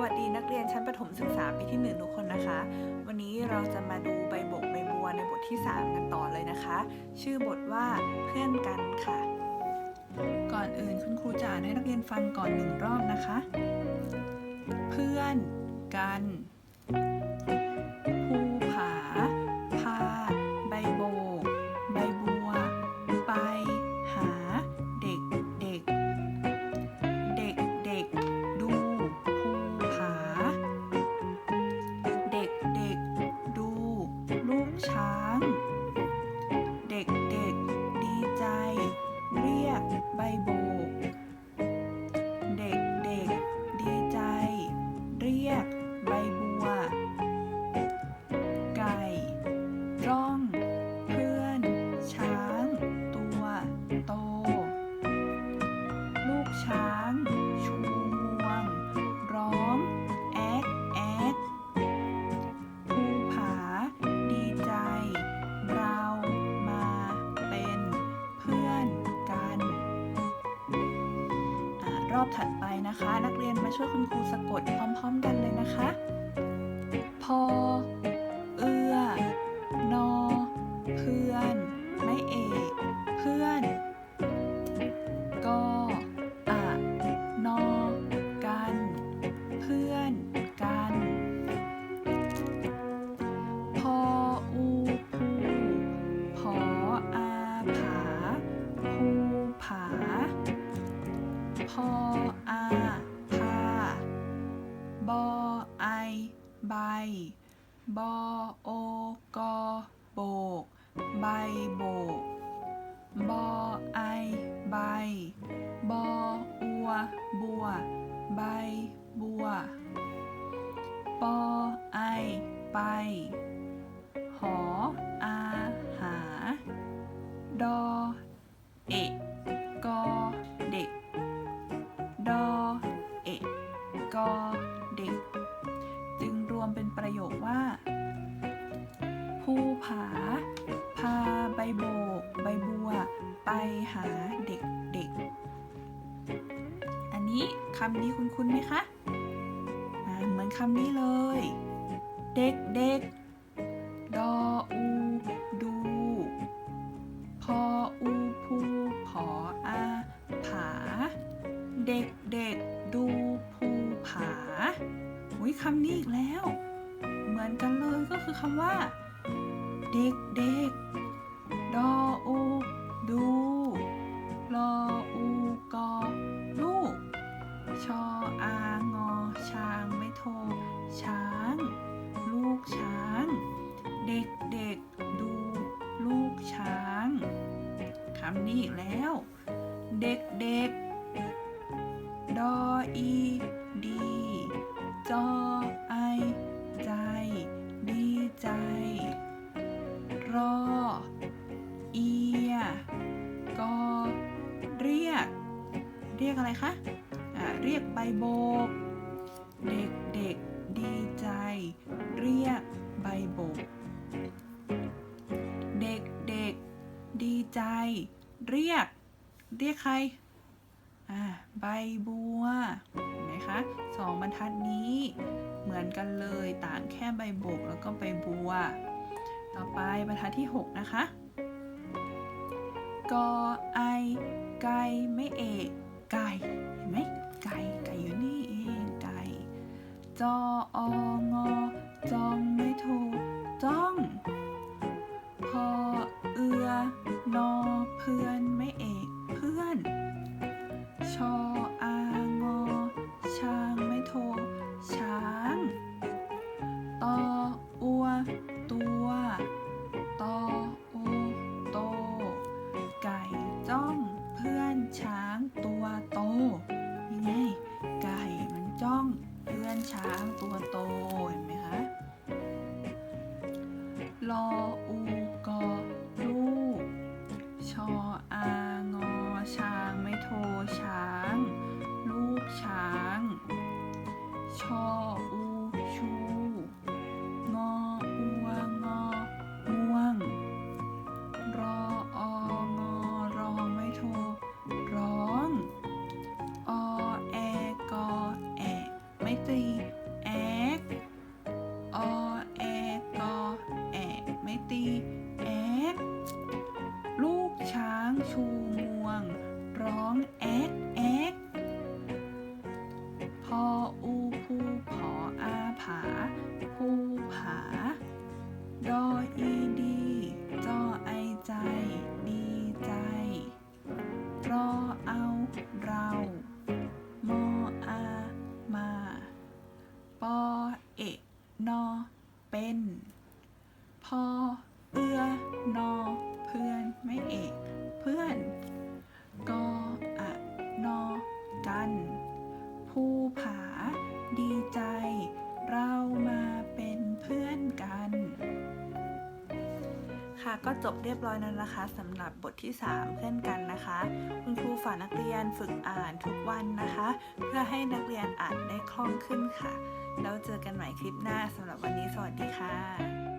วัสดีนักเรียนชั้นประถมศึกษาปีที่หนึ่งทุกคนนะคะ วันนี้เราจะมาดูใบบกใบบัวในบทที่ 3 กันต่อเลยนะคะ ชื่อบทว่าเพื่อนกันค่ะ ก่อนอื่นคุณครูจะอ่านให้นักเรียนฟังก่อนหนึ่งรอบนะคะ เพื่อนกัน ช้าง เด็กเด็กดีใจ เรียกใบโบก เด็กเด็กดีใจ เรียกใบบัว ไก่จ้อง เพื่อน ช้าง ตัวโต ลูกช้าง รอบถัดไปนะคะ นักเรียนมาช่วยคุณครูสะกดพร้อม ๆ กันเลยนะคะ พอ ออาพาบอไอใบบอโอกอโบก ใบโบก บอไอใบบออัว บัว ใบบัวปอไอไป มเป็นประโยคว่า ภูผา พาใบโบก ใบบัว ไปหาเด็กเด็ก อันนี้คำนี้คุณคุณไหมคะเหมือนคำนี้เลย เด็กเด็กดออู ดู พออู ภู ผออา ผา เด็กเด็ก คำนี้อีกแล้ว เหมือนกันเลยก็คือคำว่า เด็กเด็กดออูดูรออูกอลูกชออางอช้างไม่โทช้าง ลูกช้าง เด็กเด็กดู ลูกช้างคำนี้อีกแล้ว เด็กเด็กดออีดีจอ เรียก เรียกอะไรคะอ่าเรียกใบโบก เด็กเด็กดีใจ เรียกใบโบก เด็กเด็กดีใจ เรียก เรียกใครอ่าใบบัวเห็นไหมคะสองบรรทัดนี้เหมือนกันเลยต่างแค่ใบโบกแล้วก็ใบบัว ต่อไปบรรทัดที่ 6 นะคะ กอไอไก่ไม่เอกไก่เห็นไหมไก่ไก่อยู่นี่เองไก่จออ ลออูกอลูก ชออางอช้างไม่โทช้าง ลูกช้าง ชออูชู ชูงวง ร้องแอ๊กแอ๊กพออูภูผออาผาผูผา ดออีดีจอไอใจ ดีใจ รอเอาเรา มออามา ปอเอะนอ เป็น พอเอือนอ เพื่อนไม่เอก พื่อนกออะนอกันภูผา ดีใจ เรามาเป็นเพื่อนกัน ค่ะก็จบเรียบร้อยแล้วนะคะสำหรับบทที่ 3 เพื่อนกันนะคะ คุณครูฝากนักเรียนฝึกอ่านทุกวันนะคะ เพื่อให้นักเรียนอ่านได้คล่องขึ้นค่ะ แล้วเจอกันใหม่คลิปหน้าสำหรับวันนี้สวัสดีค่ะ